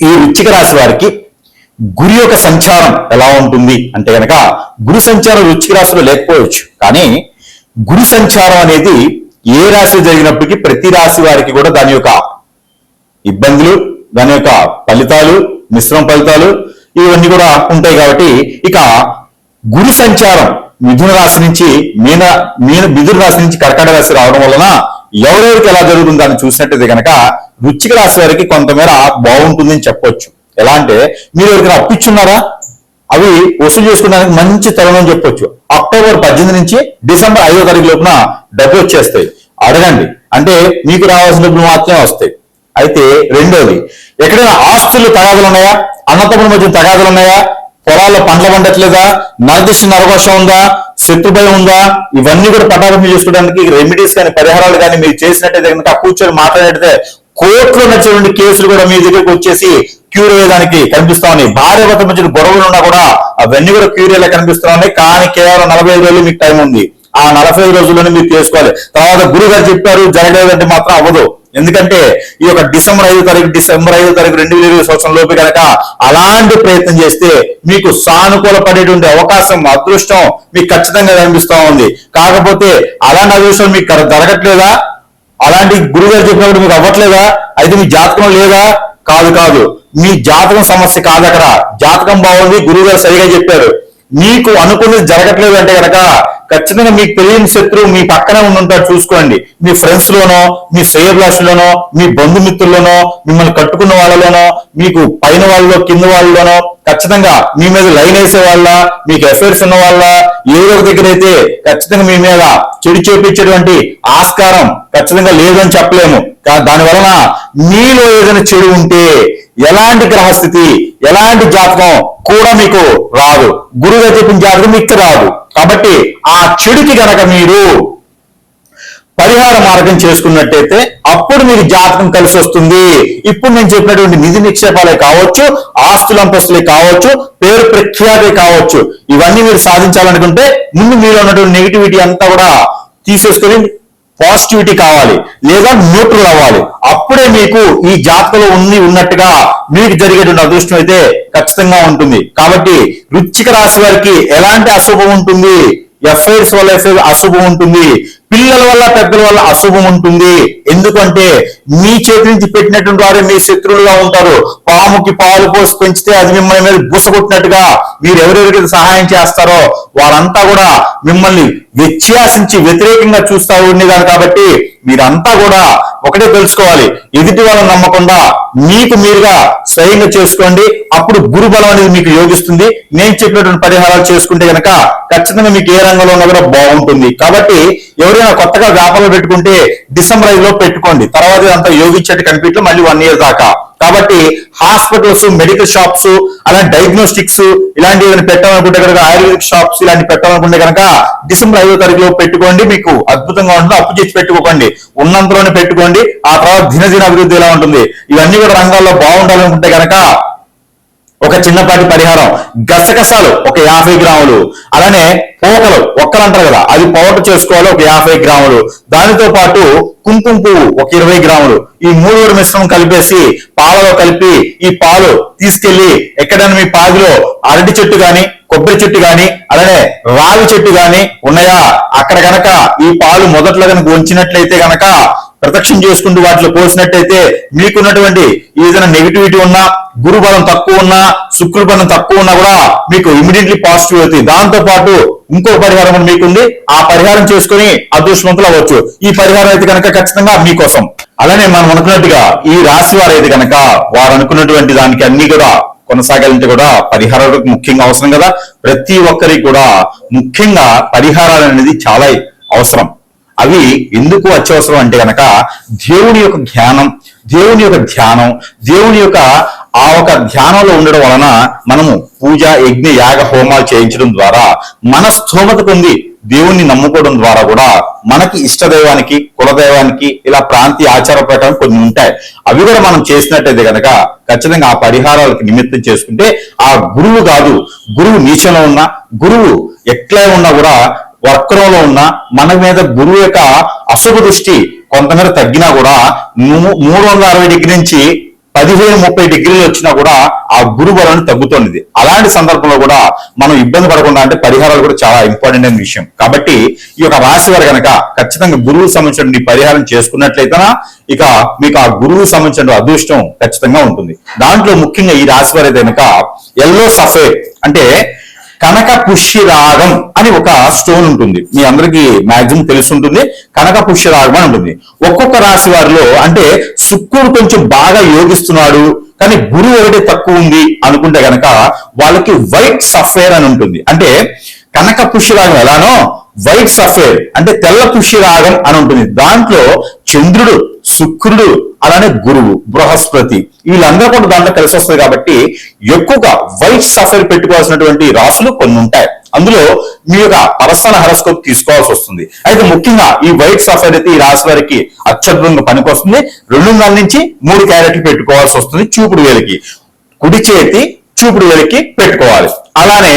ఈ వృచ్చిక రాశి వారికి గురి యొక్క సంచారం ఎలా ఉంటుంది అంటే గనక గురు సంచారం వృచ్చిక రాశిలో లేకపోవచ్చు. కానీ గురు సంచారం అనేది ఏ రాశి జరిగినప్పటికీ ప్రతి రాశి వారికి కూడా దాని యొక్క ఇబ్బందులు దాని యొక్క ఫలితాలు మిశ్రమ ఫలితాలు ఇవన్నీ కూడా ఉంటాయి కాబట్టి ఇక గురు సంచారం మిథున రాశి నుంచి మీన మీన మిథున రాశి నుంచి కర్కాటక రాశి రావడం వలన ఎవరెవరికి ఎలా జరుగుతుందో అని చూసినట్టయితే కనుక వృచ్చిక రాశి వారికి కొంతమేర బాగుంటుందని చెప్పొచ్చు. ఎలా అంటే మీరు ఎవరికైనా అప్పిచ్చున్నారా అవి వసూలు చేసుకోవడానికి మంచి తరుణం చెప్పొచ్చు. అక్టోబర్ పద్దెనిమిది నుంచి డిసెంబర్ ఐదో తారీఖు లోపున డబ్బు వచ్చేస్తాయి. అడగండి. అంటే మీకు రావాల్సిన డబ్బులు మాత్రమే వస్తాయి. అయితే రెండోది ఎక్కడైనా ఆస్తులు తగాదులు ఉన్నాయా? అన్నతమ్ముల మధ్య తగాదులు ఉన్నాయా? పొలాల్లో పంటలు పండట్లేదా? నరదృష్టి నరకోశం ఉందా? శత్రుభయం ఉందా? ఇవన్నీ కూడా పటాపంచి చేసుకోవడానికి రెమెడీస్ కానీ పరిహారాలు కానీ మీరు చేసినట్టయితే కనుక కూర్చొని మాట్లాడితే కోర్టులో ఉన్నటువంటి కేసులు కూడా మీ దగ్గరకు వచ్చేసి క్యూర్ అయ్యేదానికి కనిపిస్తా ఉన్నాయి. భార్య భర్త మధ్య గొడవలు ఉన్నా కూడా అవన్నీ కూడా క్యూర్ అయ్యేలా కనిపిస్తా ఉన్నాయి. కానీ కేవలం నలభై ఐదు రోజులు మీకు టైం ఉంది. ఆ నలభై ఐదు రోజుల్లోనే మీరు చేసుకోవాలి. తర్వాత గురువు గారు చెప్పారు జరగలేదంటే మాత్రం అవ్వదు. ఎందుకంటే ఈ యొక్క డిసెంబర్ ఐదో తారీఖు డిసెంబర్ ఐదో తారీఖు రెండు వేల ఇరవై సంవత్సరం లోపు కనుక అలాంటి ప్రయత్నం చేస్తే మీకు సానుకూల పడేటువంటి అవకాశం అదృష్టం మీకు ఖచ్చితంగా కనిపిస్తూ ఉంది. కాకపోతే అలాంటి అదృష్టం మీకు జరగట్లేదా? అలాంటి గురుగారు చెప్పినప్పుడు మీకు అవ్వట్లేదా? అయితే మీ జాతకం లేదా? కాదు కాదు. మీ జాతకం సమస్య కాదు అక్కడ. జాతకం బాగుంది గురువు గారు సరిగా చెప్పారు. మీకు అనుకున్నది జరగట్లేదు అంటే కనుక ఖచ్చితంగా మీకు తెలియని శత్రువు మీ పక్కనే ఉండుంటాడు చూసుకోండి. మీ ఫ్రెండ్స్ లోనో మీ శ్రేయభిలాషుల్లోనో మీ బంధుమిత్రుల్లోనో మిమ్మల్ని కట్టుకున్న వాళ్ళలోనో మీకు పైన వాళ్ళలో కింద వాళ్ళలోనో ఖచ్చితంగా మీ మీద లైన్ వేసే వాళ్ళ మీకు ఎఫైర్స్ ఉన్న వాళ్ళ ఏదో దగ్గర అయితే ఖచ్చితంగా మీ మీద చెడు చేపించేటువంటి ఆస్కారం ఖచ్చితంగా లేదని చెప్పలేము. దాని వలన మీలో ఏదైనా చెడు ఉంటే ఎలాంటి గ్రహస్థితి ఎలాంటి జాతకం కూడా మీకు రాదు. గురువుగా చెప్పిన జాతకం మీకు రాదు. కాబట్టి ఆ చెడుకి గనక మీరు పరిహార మార్గం చేసుకున్నట్టయితే అప్పుడు మీకు జాతకం కలిసి వస్తుంది. ఇప్పుడు నేను చెప్పినటువంటి నిధి నిక్షేపాలే కావచ్చు ఆస్తులంపస్తులే కావచ్చు పేరు ప్రఖ్యాతే కావచ్చు ఇవన్నీ మీరు సాధించాలనుకుంటే ముందు మీలో ఉన్నటువంటి నెగిటివిటీ అంతా కూడా తీసేసుకొని పాజిటివిటీ కావాలి లేదా న్యూట్రల్ అవ్వాలి. అప్పుడే మీకు ఈ జాతకలో ఉంది ఉన్నట్టుగా మీకు జరిగేటువంటి అదృష్టం అయితే ఖచ్చితంగా ఉంటుంది. కాబట్టి వృచ్చిక రాశి వారికి ఎలాంటి అశుభం ఉంటుంది? ఎఫ్ఐఆర్స్ వల్ల అశుభం ఉంటుంది. పిల్లల వల్ల పెద్దల వల్ల అశుభం ఉంటుంది. ఎందుకంటే మీ చేతి నుంచి పెట్టినటువంటి వారే మీ శత్రువులుగా ఉంటారు. పాముకి పాలు పోసి పెంచితే అది మిమ్మల్ని మీద బుసగొట్టినట్టుగా మీరు ఎవరెవరికి సహాయం చేస్తారో వారంతా కూడా మిమ్మల్ని వ్యత్యాసించి వ్యతిరేకంగా చూస్తా ఉండేదారు కాబట్టి మీరంతా కూడా ఒకటే తెలుసుకోవాలి. ఎదుటి వాళ్ళని నమ్మకుండా మీకు మీరుగా స్వయంగా చేసుకోండి. అప్పుడు గురుబలం అనేది మీకు యోగిస్తుంది. నేను చెప్పినటువంటి పరిహారాలు చేసుకుంటే గనక ఖచ్చితంగా మీకు ఏ రంగంలో ఉన్నా కూడా బాగుంటుంది. కాబట్టి ఎవరు ఏదైనా కొత్తగా వ్యాపారం పెట్టుకుంటే డిసెంబర్ ఐదులో పెట్టుకోండి. తర్వాత అంతా యోగించేట్టు కనిపించడం మళ్ళీ వన్ ఇయర్ దాకా. కాబట్టి హాస్పిటల్స్ మెడికల్ షాప్స్ అలా డయాగ్నోస్టిక్స్ ఇలాంటివి ఏమైనా పెట్టాలనుకుంటే కనుక ఆయుర్వేదిక్ షాప్స్ ఇలాంటి పెట్టాలనుకుంటే కనుక డిసెంబర్ ఐదో తారీఖులో పెట్టుకోండి మీకు. అద్భుతంగా ఉంటుంది. అప్పు చేసి పెట్టుకోకండి. ఉన్నంతలోనే పెట్టుకోండి. ఆ తర్వాత దినదిన అభివృద్ధి ఎలా ఉంటుంది? ఇవన్నీ కూడా రంగాల్లో బాగుండాలనుకుంటే కనుక ఒక చిన్నపాటి పరిహారం. గసగసాలు ఒక యాభై గ్రాములు. అలానే పోకలు ఒక్కలు అంటారు కదా అది పౌడర్ చేసుకోవాలి ఒక యాభై గ్రాములు. దానితో పాటు కుంకుమ పువ్వు ఒక ఇరవై గ్రాములు. ఈ మూడు మిశ్రమం కలిపేసి పాలలో కలిపి ఈ పాలు తీసుకెళ్ళి ఎక్కడైనా మీ పాదిలో అరటి చెట్టు గాని కొబ్బరి చెట్టు గాని అలానే రావి చెట్టు గాని ఉన్నాయా? అక్కడ గనక ఈ పాలు మొదట్లో కనుక ఉంచినట్లయితే గనక ప్రదక్షిణ చేసుకుంటూ వాటిలో పోల్చినట్టయితే మీకున్నటువంటి ఏదైనా నెగిటివిటీ ఉన్నా గురు బలం తక్కువ ఉన్నా శుక్రుడు బలం తక్కువ ఉన్నా కూడా మీకు ఇమీడియట్లీ పాజిటివ్ అవుతుంది. దాంతో పాటు ఇంకో పరిహారం కూడా మీకుంది. ఆ పరిహారం చేసుకుని అదృష్టవంతులు అవ్వచ్చు. ఈ పరిహారం అయితే కనుక ఖచ్చితంగా మీకోసం అలానే మనం అనుకున్నట్టుగా ఈ రాశి వారు అయితే కనుక వారు అనుకున్నటువంటి దానికి అన్ని కూడా కొనసాగాలంటే కూడా పరిహారాలు ముఖ్యంగా అవసరం కదా. ప్రతి ఒక్కరికి కూడా ముఖ్యంగా పరిహారాలు అనేది చాలా అవసరం. అవి ఎందుకు అత్యవసరం అంటే కనుక దేవుని యొక్క ధ్యానం దేవుని యొక్క ధ్యానం దేవుని యొక్క ఆ ఒక ధ్యానంలో ఉండడం వలన మనము పూజ యజ్ఞ యాగ హోమాలు చేయించడం ద్వారా మన స్థోమత పొంది దేవుణ్ణి నమ్ముకోవడం ద్వారా కూడా మనకి ఇష్టదైవానికి కులదైవానికి ఇలా ప్రాంతీయ ఆచార ప్రకారం కొన్ని ఉంటాయి. అవి కూడా మనం చేసినట్టయితే కనుక ఖచ్చితంగా ఆ పరిహారాలకు నిమిత్తం చేసుకుంటే ఆ గురువు కాదు గురువు నీచంలో ఉన్నా గురువు ఎట్లా ఉన్నా కూడా వక్రంలో ఉన్న మన మీద గురువు యొక్క అశుభ దృష్టి కొంతమేర తగ్గినా కూడా మూ- మూడు వందల అరవై డిగ్రీ నుంచి పదిహేను ముప్పై డిగ్రీలు వచ్చినా కూడా ఆ గురు బలం తగ్గుతుంది. అలాంటి సందర్భంలో కూడా మనం ఇబ్బంది పడకుండా అంటే పరిహారాలు కూడా చాలా ఇంపార్టెంట్ అయిన విషయం. కాబట్టి ఈ యొక్క రాశి వారు కనుక ఖచ్చితంగా గురువు సంబంధించిన పరిహారం చేసుకున్నట్లయితే ఇక మీకు ఆ గురువు సంబంధించిన అదృష్టం ఖచ్చితంగా ఉంటుంది. దాంట్లో ముఖ్యంగా ఈ రాశి వారి కనుక ఎల్లో సఫే అంటే కనక పుష్యరాగం అని ఒక స్టోన్ ఉంటుంది. మీ అందరికీ మాక్సిమం తెలుసుంటుంది. కనక పుష్యరాగం అని ఉంటుంది. ఒక్కొక్క రాశి వారిలో అంటే శుక్రుడు కొంచెం బాగా యోగిస్తున్నాడు కానీ గురువు ఒకటి తక్కువ ఉంది అనుకుంటే గనక వాళ్ళకి వైట్ సఫేర్ అని ఉంటుంది. అంటే కనక పుష్యరాగం ఎలానో వైట్ సఫేర్ అంటే తెల్ల పుష్యరాగం అని ఉంటుంది. దాంట్లో చంద్రుడు శుక్రుడు అలానే గురువు బృహస్పతి వీళ్ళందరూ కూడా దాంట్లో కలిసి వస్తుంది కాబట్టి ఎక్కువగా వైట్ సఫేర్ పెట్టుకోవాల్సినటువంటి రాసులు కొన్ని ఉంటాయి. అందులో మీ యొక్క పర్సనల్ హెరస్కోప్ తీసుకోవాల్సి వస్తుంది. అయితే ముఖ్యంగా ఈ వైట్ సఫర్ అయితే ఈ రాశి వారికి అత్యద్భుతంగా పనికొస్తుంది. రెండున్నర నుంచి మూడు క్యారెట్లు పెట్టుకోవాల్సి వస్తుంది. చూపుడు వేలికి. కుడి చేతి చూపుడు వేలికి పెట్టుకోవాలి. అలానే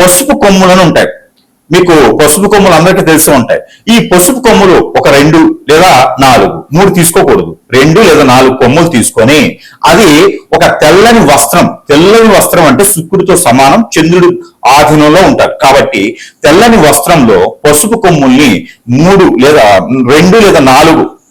పసుపు కొమ్ములను ఉంటాయి. మీకు పసుపు కొమ్ములు అందరికీ తెలిసి ఉంటాయి. ఈ పసుపు కొమ్ములు ఒక రెండు లేదా నాలుగు మూడు తీసుకోకూడదు. రెండు లేదా నాలుగు కొమ్ములు తీసుకొని అది ఒక తెల్లని వస్త్రం తెల్లని వస్త్రం అంటే శుక్రుడితో సమానం చంద్రుడు ఆధీనంలో ఉంటారు. కాబట్టి తెల్లని వస్త్రంలో పసుపు కొమ్ముల్ని మూడు లేదా రెండు లేదా నాలుగు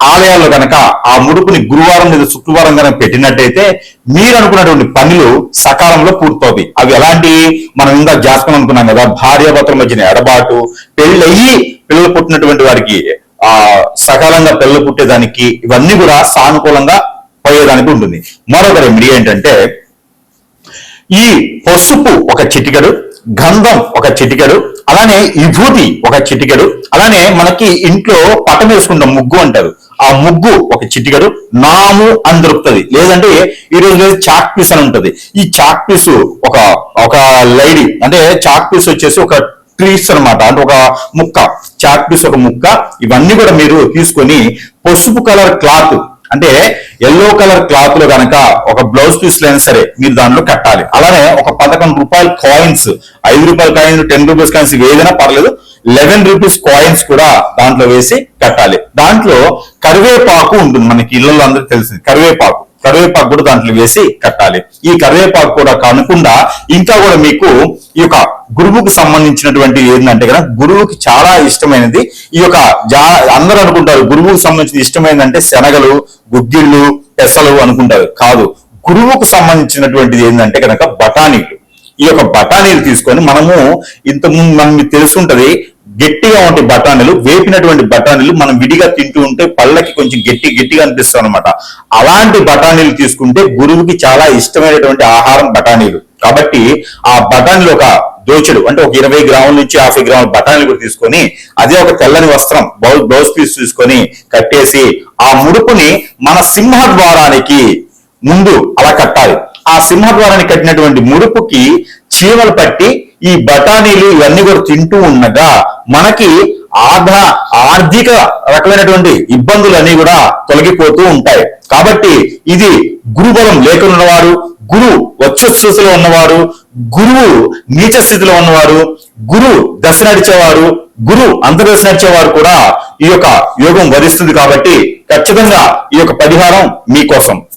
ఆలయాల్లో గనక ఆ ముడుపుని గురువారం లేదా శుక్రవారం కనుక పెట్టినట్టయితే మీరు అనుకున్నటువంటి పనులు సకాలంలో పూర్తవుతాయి. అవి ఎలాంటి మనం ఇంకా జాస్కం అనుకున్నాం కదా భార్యాభర్తల మధ్యన ఎడబాటు పెళ్ళయి పిల్లలు పుట్టినటువంటి వారికి ఆ సకాలంగా పిల్లలు పుట్టేదానికి ఇవన్నీ కూడా సానుకూలంగా పోయేదానికి ఉంటుంది. మరొక రెమెడీ ఏంటంటే ఈ పసుపు ఒక చిటికెడు గంధం ఒక చిటికెడు అలానే విభూతి ఒక చిటికెడు అలానే మనకి ఇంట్లో పటం వేసుకుంటాం ముగ్గు అంటారు. ఆ ముగ్గు ఒక చిటికెడు నాము అని దొరుకుతుంది. లేదంటే ఈ రోజు చాక్ పీస్ అని ఉంటుంది. ఈ చాక్ పీస్ ఒక ఒక లైడి అంటే చాక్ పీస్ వచ్చేసి ఒక ట్రీస్ అన్నమాట అంటే ఒక ముక్క. చాక్ పీస్ ఒక ముక్క. ఇవన్నీ కూడా మీరు తీసుకొని పసుపు కలర్ క్లాత్ అంటే ఎల్లో కలర్ క్లాత్లో కనుక ఒక బ్లౌజ్ పీస్ అయినా సరే మీరు దాంట్లో కట్టాలి. అలానే ఒక పదకొండు రూపాయల కాయిన్స్ ఐదు రూపాయల కాయిన్స్ టెన్ రూపీస్ కాయిన్స్ ఏదైనా పర్లేదు. లెవెన్ రూపీస్ కాయిన్స్ కూడా దాంట్లో వేసి కట్టాలి. దాంట్లో కరివేపాకు ఉంటుంది. మనకి ఇళ్ళలో అందరికి తెలిసింది. కరివేపాకు. కరివేపాకు కూడా దాంట్లో వేసి కట్టాలి. ఈ కరివేపాకు కూడా కానుకుండా ఇంకా కూడా మీకు ఈ యొక్క గురువుకు సంబంధించినటువంటి ఏంటంటే కదా గురువుకి చాలా ఇష్టమైనది. ఈ యొక్క జా అందరూ అనుకుంటారు గురువుకు సంబంధించిన ఇష్టమైనదంటే శనగలు గుగ్గిళ్ళు పెసలు అనుకుంటారు. కాదు. గురువుకు సంబంధించినటువంటిది ఏంటంటే కనుక బఠానీలు. ఈ యొక్క బఠానీలు తీసుకొని మనము ఇంతకుముందు మనకి తెలుసుంటది గట్టిగా ఉంటే బఠానీలు వేపినటువంటి బఠానీలు మనం విడిగా తింటూ ఉంటే పళ్ళకి కొంచెం గట్టి గట్టిగా అనిపిస్తాం అనమాట అలాంటి బఠానీలు తీసుకుంటే గురువుకి చాలా ఇష్టమైనటువంటి ఆహారం బఠానీలు. కాబట్టి ఆ బఠానీలు ఒక దోచుడు అంటే ఒక ఇరవై గ్రాముల నుంచి యాభై గ్రాముల బఠానీలు కూడా తీసుకొని అదే ఒక తెల్లని వస్త్రం బ్లౌజ్ బ్లౌజ్ పీస్ తీసుకొని కట్టేసి ఆ ముడుపుని మన సింహద్వారానికి ముందు అలా కట్టాలి. ఆ సింహద్వారానికి కట్టినటువంటి ముడుపుకి చీమలు పట్టి ఈ బఠానీలు ఇవన్నీ కూడా తింటూ ఉండగా మనకి ఆధా ఆర్థిక రకమైనటువంటి ఇబ్బందులు అన్ని కూడా తొలగిపోతూ ఉంటాయి. కాబట్టి ఇది గురుబలం లేకున్నవారు గురు వచ్చస్థితిలో ఉన్నవారు గురువు నీచ స్థితిలో ఉన్నవారు గురు దశ నడిచేవారు గురు అంతర్దశ నడిచేవారు కూడా ఈ యొక్క యోగం వరిస్తుంది కాబట్టి ఖచ్చితంగా ఈ యొక్క పరిహారం మీకోసం.